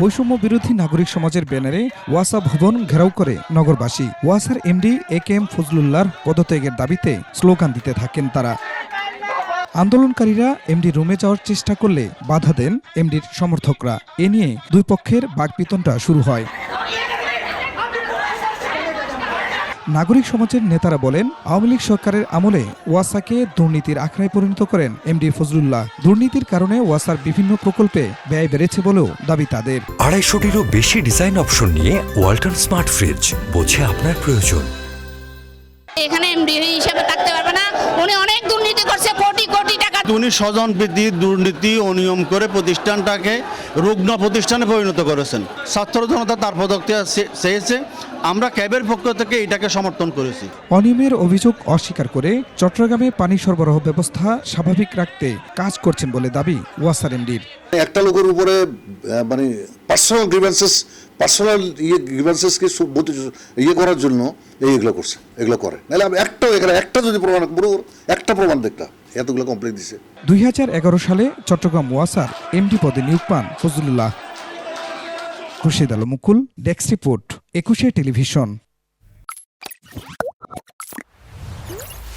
বৈষম্য বিরোধী নাগরিক সমাজের ব্যানারে ওয়াসা ভবন ঘেরাও করে নগরবাসী। ওয়াসার এমডি এ কে এম ফজলুল্লাহর পদত্যাগের দাবিতে স্লোগান দিতে থাকেন তারা। আন্দোলনকারীরা এমডি রুমে যাওয়ার চেষ্টা করলে বাধা দেন এমডির সমর্থকরা। এ নিয়ে দুই পক্ষের বাকপিতনটা শুরু হয়। নাগরিক সমাজের নেতারা বলেন, আওয়ামী লীগ সরকারের আমলে ওয়াসাকে দুর্নীতির আখড়ায় পরিণত করেন এমডি ফজলুল্লাহ। দুর্নীতির কারণে ওয়াসার বিভিন্ন প্রকল্পে ব্যয় বেড়েছে বলেও দাবি তাদের। আড়াইশোটিরও বেশি ডিজাইন অপশন নিয়ে ওয়াল্টন স্মার্ট ফ্রিজ, বোঝে আপনার প্রয়োজন। উনি স্বজন বৃদ্ধি দুর্নীতি অনিয়ম করে প্রতিষ্ঠানটাকে রুগ্ন প্রতিষ্ঠানে পরিণত করেছেন। ছাত্র জনতা তার চে- চেয়েছে। আমরা ক্যাবের পক্ষ থেকে এটাকে সমর্থন করেছি। অনিয়মের অভিযোগ অস্বীকার করে চট্টগ্রামে পানি সরবরাহ ব্যবস্থা স্বাভাবিক রাখতে কাজ করছেন বলে দাবি ওয়াসার এমডির। একটা লোকের উপরে মানে পার্সোনাল গ্রিভেন্সেস পার্সোনাল ইয়ে গ্রিভেন্সেসকে ইয়ে করার জন্য এইগুলো করছে এগুলো করে। নাহলে আমি একটাও এখানে একটা যদি প্রমাণ পুরো একটা প্রমাণ দেখতাম এতগুলো কমপ্লেন দিছে। দুই সালে চট্টগ্রাম ওয়াসার এমডি পদে নিয়োগ পান Fazlullah Khurshid Alam Mukul, desk report, Ekushey television.